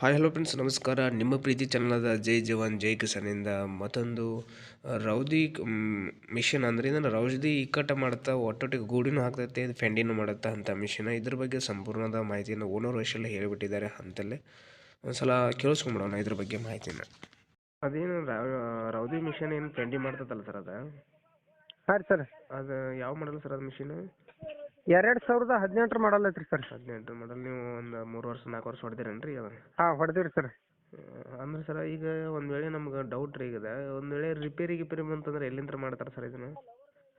Hi hello friends ನಮಸ್ಕಾರ. ನಿಮ್ಮ ಪ್ರೀತಿ ಚಾನಲ್ದ ಜೈ ಜವಾನ್ ಜೈ ಕಿಸಾನಿಂದ ಮತ್ತೊಂದು ರೌದಿ ಮಿಷನ್ ಅಂದರೆ ಇದನ್ನು ರೌದಿ ಇಕ್ಕಟ್ಟ ಮಾಡುತ್ತಾ ಒಟ್ಟೊಟ್ಟಿಗೆ ಗೂಡಿನೂ ಹಾಕ್ತೈತೆ ಇದು ಫೆಂಡಿನೂ ಮಾಡುತ್ತಾ ಅಂತ ಮಿಷನ್ ಇದ್ರ ಬಗ್ಗೆ ಸಂಪೂರ್ಣದ ಮಾಹಿತಿಯನ್ನು ಓನರ್ ವಯಸ್ಸಲ್ಲಿ ಹೇಳಿಬಿಟ್ಟಿದ್ದಾರೆ ಅಂತಲ್ಲೇ ಒಂದ್ಸಲ ಕೇಳಿಸ್ಕೊಂಬಿಡೋಣ ಇದ್ರ ಬಗ್ಗೆ ಮಾಹಿತಿನ. ಅದೇನು ರೌದಿ ಮಿಷನ್ ಏನು ಫೆಂಡಿ ಮಾಡ್ತದಲ್ಲ ಸರ್ ಅದು? ಹಾಂ ರೀ ಸರ್. ಅದು ಯಾವ ಮಾಡಲ್ ಸರ್ ಅದು ಮಿಷಿನ್ ಎರಡು ಸಾವಿರದ ಹದಿನೆಂಟರ ಮಾಡಲ್ ಐತ್ರಿ ಸರ್. ಹದಿನೆಂಟು ಮಾಡಲ್. ನೀವು ಒಂದು ಮೂರು ವರ್ಷ ನಾಲ್ಕು ವರ್ಷ ಹೊಡೆದಿರೇನ್ರಿ ಅದನ್ನ ಹಾ ಹೊಡೆದಿರಿ ಸರ್. ಅಂದ್ರೆ ಸರ್ ಈಗ ಒಂದ್ ವೇಳೆ ನಮ್ಗೆ ಡೌಟ್ ರೀ ಈಗ. ಒಂದ್ ವೇಳೆ ರಿಪೇರಿ ಗಿಪೇರಿ ಬಂತಂದ್ರೆ ಎಲ್ಲಿಂದ ಮಾಡ್ತಾರ ಸರ್ ಇದನ್ನ?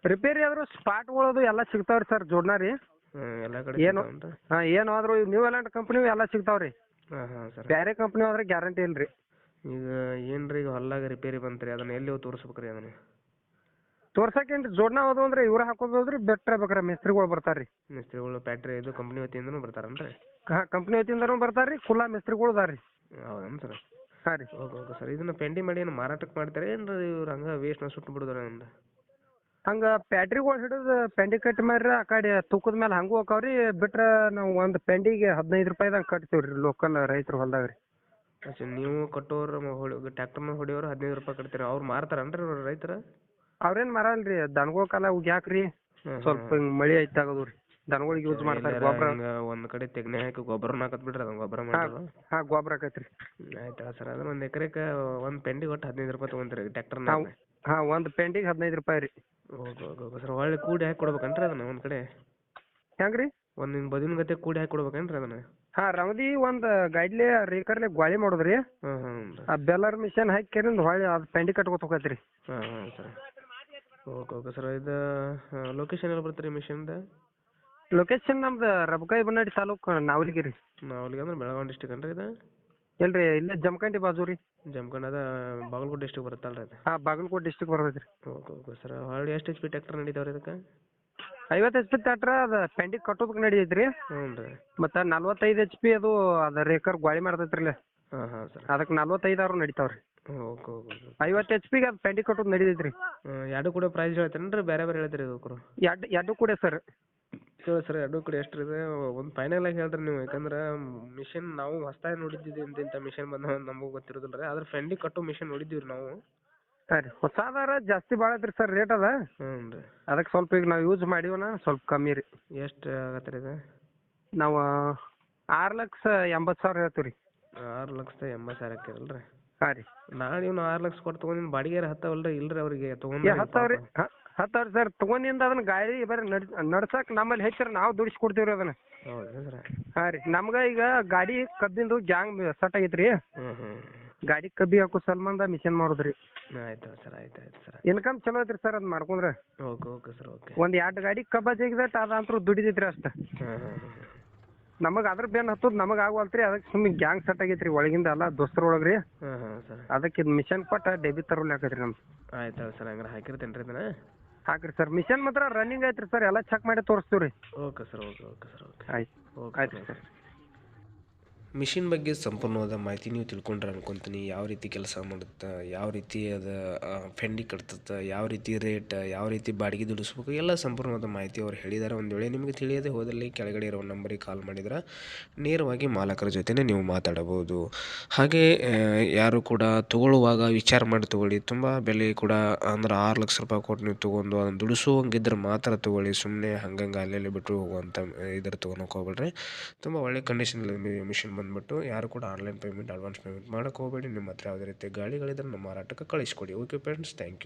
ರಿಪೇರಿ ಆದ್ರೂ ಸ್ಪಾಟ್ಗಳದು ಎಲ್ಲ ಸಿಗ್ತಾವ್ರಿ ಸರ್ ಜೋಡ್ನಾರಿ ಹ್ಮ್, ಎಲ್ಲ ಕಡೆ ಏನು? ಹಾ ಏನು ಆದ್ರೂ ನ್ಯೂ ಎಲೆಂಟ್ ಕಂಪ್ನಿ ಎಲ್ಲ ಸಿಗ್ತಾವ್ರಿ. ಹಾ ಹಾಂ ಸರ್. ಬೇರೆ ಕಂಪ್ನಿ ಆದ್ರೆ ಗ್ಯಾರಂಟಿ ಇಲ್ರಿ. ಈಗ ಏನ್ರಿ ಈಗ ಹೊಲ್ದಾಗ ರಿಪೇರಿ ಬಂತ್ರಿ ಅದನ್ನ ಎಲ್ಲಿ ಹೋಗಿ ತೋರಿಸ್ಬೇಕ್ರಿ ಅದನ್ನ? ತೋರ್ಸಕ್ಕೇನ್ರಿ ಜೋಡ್ನ ಅದು ಅಂದ್ರೆ ಇವ್ರ ಹಾಕೋದ್ರಿ ಬೆಟ್ರ ಬೇಕ್ರಿ ಮಿಸ್ತ್ರಿಗಳು ಬರ್ತಾರ್ರಿ. ಮಿಸ್ತ್ರಿಗಳು ಫ್ಯಾಕ್ಟ್ರಿ ಇದು ಕಂಪ್ನಿ ವತಿಯಿಂದನೂ ಬರ್ತಾರನ್ರಿ? ಹಾ ಕಂಪ್ನಿ ವತಿಯಿಂದನೂ ಬರ್ತಾರ್ರಿ ಖುಲ್ಲಾ ಮಿಸ್ತ್ರಿಗಳು ಅದಾರ್ರಿ. ಹೌದೇನು ಸರ್? ಹಾಂ ರೀ. ಓಕೆ ಓಕೆ ಸರ್ ಇದನ್ನ ಪೆಂಡಿ ಮಾಡಿ ಏನು ಮಾರಾಟಕ್ಕೆ ಮಾಡ್ತಾರೆ ಏನ್ರಿ ಇವ್ರು ಹಂಗೆ ವೇಸ್ಟ್ನ ಸುಟ್ಟು ಬಿಡೋದ್ರ ಹಂಗ ಹಂಗೆ ಪ್ಯಾಟ್ರಿಗಳು ಹಿಡಿದು ಪೆಂಡಿ ಕಟ್ ಮಾಡ್ರಿ ಆ ಕಡೆ ತೂಕದ ಮೇಲೆ ಹಂಗೂ ಹೋಕಾವ್ರಿ ಬಿಟ್ರ ನಾವು ಒಂದು ಪೆಂಡಿಗೆ ಹದಿನೈದು ರೂಪಾಯಿದಂಗ ಕಟ್ತೀವಿ ರೀ ಲೋಕಲ್ ರೈತರು ಹೊಲ್ದಾಗ ರೀ ಅಚ್ಚಾ ನೀವು ಕಟ್ಟೋರು ಹೊಡಿ ಮೇಲೆ ಹೊಡಿಯೋರು ಹದಿನೈದು ರೂಪಾಯಿ ಕಟ್ತೀರಿ ಅವ್ರು ಮಾರ್ತಾರನ್ರಿ ಇವ್ರು ರೈತರ? ಅವ್ರೇನ್ ಮರಲ್ರಿ ದನಗಳ ಕಾಲ ಉಗ್ಯಾಕ್ರಿ. ಸ್ವಲ್ಪ ಹಿಂಗ್ ಮಳಿ ಐತ್ ಆಗೋದು ರೀ ದನಗಳಿಗೆ ಯೂಸ್ ಮಾಡ್ತಾರೆ ಗೊಬ್ಬರ ಒಂದ್ ಕಡೆ ತೆಗ್ನೆ ಹಾಕಿ ಗೊಬ್ಬರನ ಹಾಕತ್ ಬಿಡ್ರಿ ಅದನ್ನ ಗೊಬ್ಬರ ಹಾ ಗೊಬ್ಬರ ಆಕೈತ್ರಿ. ಆಯ್ತಾ ಸರ್ ಅದನ್ನ ಒಂದ್ ಎಕರೆಕ ಒಂದ್ ಪೆಂಡಿಗೆ ಒಟ್ಟು ಹದಿನೈದು ರೂಪಾಯಿ ತಗೊಂತೀರಿ ಟ್ರ್ಯಾಕ್ಟರ್ ನಾವು ಹಾ ಒಂದ್ ಪೆಂಡಿಗೆ ಹದಿನೈದು ರೂಪಾಯಿ ರೀ. ಓಕೆ ಓಕೆ ಓಕೆ ಸರ್ ಒಳ್ಳೆ ಕೂಡಿ ಹಾಕಿ ಕೊಡ್ಬೇಕನ್ರಿ ಅದನ್ನ ಒಂದ್ ಕಡೆ. ಹೆಂಗ್ರಿ? ಒಂದ್ ನಿಮ್ ಬದಿನ ಗತೆ ಕೂಡಿ ಹಾಕಿ ಕೊಡ್ಬೇಕೇನ್ರಿ ಅದನ್ನ. ಹಾ ರವದಿ ಒಂದ್ ಗೈಡ್ಲೆ ರೇಕರ್ಲೆ ಗ್ವಾಳಿ ಮಾಡೋದ್ರಿ. ಹ್ಮ್ ಹ್ಮ್ ಆ ಬೆಲ್ಲರ್ ಮಿಷನ್ ಹಾಕಿ ಕೆರಿಂದ ಹೊಳ್ಳಿ ಅದ್ ಪೆಂಡಿ ಕಟ್ಕೋತ ಹೋಗತ್ರಿ. ಹ್ಮ್ ಹ್ಮ್ ಸರ್. Okay okay. ಸರ್ ಇದು ಲೊಕೇಶನ್ ಎಲ್ಲಿ ಬರ್ತೀರಿ ಮಿಷನ್ದು ಲೊಕೇಶನ್ ನಮ್ದು ರಬಕಾಯಿ ಬನ್ನಡಿ ತಾಲೂಕ್ ನಾವಲಿಗಿರಿ ನಾವು ಅಲ್ಲಿಗೆ ಅಂದ್ರೆ ಬೆಳಗಾವಿ ಡಿಸ್ಟಿಕ್ ಅನ್ರಿ ಇದು? ಇಲ್ರಿ ಇಲ್ಲೇ ಜಮಖಂಡಿ ಬಾಜು ರೀ. ಜಮಖಂಡ್ ಅದ ಬಾಗಲಕೋಟೆ ಡಿಸ್ಟಿಕ್ ಬರುತ್ತಲ್ಲ ರೀ ಹಾ ಬಾಗಲಕೋಟೆ ಡಿಸ್ಟಿಕ್ ಬರ್ತೈತ್ರಿ. Okay okay. ಸರ್ ಹೊಳ್ಳಿ ಎಷ್ಟು ಎಚ್ ಪಿ ಟ್ಯಾಕ್ಟರ್ ನಡೀತಾವ್ರಿ ಇದಕ್ಕೆ? ಐವತ್ತು ಎಚ್ ಪಿ ಟ್ಯಾಕ್ಟ್ರ ಅದ ಪೆಂಡಿಗೆ ಕಟ್ಟೋದಕ್ಕೆ ನಡಿತೈತ್ರಿ. ಹ್ಞೂ ರೀ. ಮತ್ತ ನಲ್ವತ್ತೈದು ಎಚ್ ಪಿ ಅದು ಅದ ರೇಕರ್ ಗ್ವಾಳಿ ಮಾಡ್ತೈತ್ರಿ ಹಾಂ ಹಾಂ ಸರ್. ಅದಕ್ಕೆ ನಡಿತಾವೆ ನಡಿತಾವ್ರಿ. ಓಕೆ ಓಕೆ ಐವತ್ತು ಎಚ್ ಪಿಗೆ ಅದು ಪೆಂಡಿ ಕಟ್ಟೋದು ನಡಿತೈತ್ರಿ. ಎರಡು ಕೂಡ ಪ್ರೈಸ್ ಹೇಳ್ತೇನೆ ರೀ ಬೇರೆ ಬೇರೆ ಹೇಳ್ತೀರಿ ಇದಕ್ಕರು ಎರಡು ಎರಡು ಕೂಡ ಸರ್ ಹೇಳಿ ಸರ್ ಎರಡು ಕೂಡ ಎಷ್ಟು ಇದೆ? ಒಂದು ಫೈನಲ್ ಆಗಿ ಹೇಳ್ರಿ ನೀವು ಯಾಕಂದ್ರೆ ಮಿಷನ್ ನಾವು ಹೊಸದಾಗಿ ನೋಡಿದ್ದೀವಿ ಅಂತ ಇಂಥ ಮಿಷನ್ ಬಂದ ನಮಗೂ ಗೊತ್ತಿರೋದಿಲ್ಲ ರೀ ಆದ್ರೆ ಫ್ರೆಂಡಿ ಕಟ್ಟೋ ಮಿಷನ್ ನೋಡಿದ್ದೀವಿ ರೀ ನಾವು. ಹಾಂ ರೀ ಹೊಸಾದಾರ ಜಾಸ್ತಿ ಭಾಳ ಐತ್ರಿ ಸರ್ ರೇಟ್ ಅದ. ಹ್ಞೂ ರೀ. ಅದಕ್ಕೆ ಸ್ವಲ್ಪ ಈಗ ನಾವು ಯೂಸ್ ಮಾಡೀವನ ಸ್ವಲ್ಪ ಕಮ್ಮಿ ರೀ. ಎಷ್ಟು ಆಗತ್ತೆ ರೀ ಇದು? ನಾವು ಆರು ಲಕ್ಷ ಎಂಬತ್ತು ಸಾವಿರ ಹೇಳ್ತೀವಿ ರೀ ಆರು ಲಕ್ಷದ ಎಂಬತ್ತು ಸಾವಿರ ಹಾಕಿರಲ್ಲ ರೀ ಹಾಂ ರೀ. ನಾನು ಇವ್ನು ಆರು ಲಕ್ಷ ಕೊಟ್ಟು ತೊಗೊಂಡಿನ. ಬಾಡಿಗೆ ಹತ್ತಾವಲ್ರಿ. ಇಲ್ರಿ ಅವ್ರಿಗೆ ತೊಗೊಂಡು ಹತ್ತವ್ರಿ. ಹತ್ತವ್ರಿ ಸರ್. ತೊಗೊಂಡಿಂದ ಅದನ್ನ ಗಾಡಿ ಬೇರೆ ನಡ್ ನಡ್ಸಕ್ಕೆ ನಮ್ಮಲ್ಲಿ ಹೆಚ್ಚರ ನಾವು ದುಡಿಸಿ ಕೊಡ್ತೀವಿ ರೀ ಅದನ್ನ. ಹೌದಾ ಸರ್. ಹಾಂ ರೀ. ನಮ್ಗೆ ಈಗ ಗಾಡಿ ಕಬ್ಬಿಂದು ಜಾಂಗ್ ಸೆಟ್ ಆಗೈತೆ ರೀ ಹ್ಞೂ ಹ್ಞೂ ಗಾಡಿ ಕಬ್ಬಿ ಹಾಕೋ ಸಲ್ಮಾನ್ದ ಮಿಷನ್ ಮಾಡೋದ್ರಿ. ಆಯ್ತು ಸರ್ ಆಯ್ತು ಆಯ್ತು ಸರ್. ಇನ್ಕಮ್ ಚಲೋ ಐತ್ರಿ ಸರ್ ಅದ್ ಮಾಡ್ಕೊಂಡ್ರೆ. Okay okay sir okay. ಒಂದ್ ಎರಡು ಗಾಡಿ ಕಬ್ಬ ಜಗಿದಟ್ ಅದಂತೂ ದುಡಿತೈತ್ರಿ ಅಷ್ಟ. ಹಾಂ ಹಾಂ ಹಾಂ ನಮಗೆ ಅದ್ರ ಬೆನ್ ಹತ್ತದ್ ನಮಗೆ ಆಗವಲ್ತ್ರಿ ಅದಕ್ಕೆ ಸುಮ್ಮನೆ ಗ್ಯಾಂಗ್ ಸೆಟ್ ಆಗೈತ್ರಿ ಒಳಗಿಂದ ಎಲ್ಲ ದೋಸ್ತರೊಳಗ್ರಿ ಹಾಂ ಹಾಂ ಸರ್. ಅದಕ್ಕೆ ಇದು ಮಿಷನ್ ಕೊಟ್ಟ ಡೆಬಿ ತರೋಲಿ ಹಾಕೈತ್ರಿ ನಮ್ದು. ಆಯ್ತು ಸರ್ ಹಂಗಾರೆ ಹಾಕಿರ್ತೇನೆ ರೀ ಇದನ್ನ. ಹಾಕ್ರಿ ಸರ್ ಮಿಷನ್ ಮಾತ್ರ ರನ್ನಿಂಗ್ ಐತ್ರಿ ಸರ್ ಎಲ್ಲ ಚೆಕ್ ಮಾಡಿ ತೋರಿಸ್ತೀವಿ ರೀ okay sir okay okay sir okay ಆಯ್ತು. ಓಕೆ ಆಯ್ತು ಸರ್. ಮಿಷಿನ್ ಬಗ್ಗೆ ಸಂಪೂರ್ಣವಾದ ಮಾಹಿತಿ ನೀವು ತಿಳ್ಕೊಂಡ್ರೆ ಅನ್ಕೊಂತೀನಿ. ಯಾವ ರೀತಿ ಕೆಲಸ ಮಾಡುತ್ತೆ, ಯಾವ ರೀತಿ ಅದು ಫೆಂಡಿ ಕಟ್ತತ್ತೆ ಯಾವ ರೀತಿ ರೇಟ್, ಯಾವ ರೀತಿ ಬಾಡಿಗೆ ದುಡಿಸ್ಬೇಕು, ಎಲ್ಲ ಸಂಪೂರ್ಣವಾದ ಮಾಹಿತಿ ಅವ್ರು ಹೇಳಿದ್ದಾರೆ ಒಂದು ವೇಳೆ ನಿಮಗೆ ತಿಳಿಯದೆ ಹೋದಲ್ಲಿ ಕೆಳಗಡೆ ಇರೋ ನಂಬರಿಗೆ ಕಾಲ್ ಮಾಡಿದ್ರೆ ನೇರವಾಗಿ ಮಾಲಕರ ಜೊತೆನೇ ನೀವು ಮಾತಾಡಬಹುದು. ಹಾಗೆ ಯಾರು ಕೂಡ ತಗೊಳ್ಳುವಾಗ ವಿಚಾರ ಮಾಡಿ ತಗೊಳ್ಳಿ. ತುಂಬ ಬೆಲೆ ಕೂಡ ಅಂದ್ರೆ ಆರು ಲಕ್ಷ ರೂಪಾಯಿ ಕೊಟ್ಟು ನೀವು ತೊಗೊಂಡು ಅದನ್ನು ದುಡಿಸುವಂಗಿದ್ರೆ ಮಾತ್ರ ತೊಗೊಳ್ಳಿ. ಸುಮ್ಮನೆ ಹಂಗಂಗೆ ಅಲ್ಲೆಲ್ಲಿ ಬಿಟ್ಟು ಹೋಗುವಂಥ ಇದ್ರ ತೊಗೊಳಕ್ಕೆ ಹೋಗ್ಬೇಡ್ರಿ. ತುಂಬ ಒಳ್ಳೆ ಕಂಡೀಷನಲ್ಲಿ ಮಿಷಿನ್ ಬಂದ್ಬಿಟ್ಟು ಯಾರು ಕೂಡ ಆನ್ಲೈನ್ ಪೇಮೆಂಟ್, ಅಡ್ವಾನ್ಸ್ ಪೇಮೆಂಟ್ ಮಾಡೋಕೆ ಹೋಗಬೇಡಿ. ನಿಮ್ಮ ಹತ್ರ ಯಾವುದೇ ರೀತಿ ಗಾಡಿಗಳಿದ್ದರೆ ನಮ್ಮ ಮಾರಾಟಕ್ಕೆ ಕಳಿಸ್ಕೊಡಿ. Okay friends thank you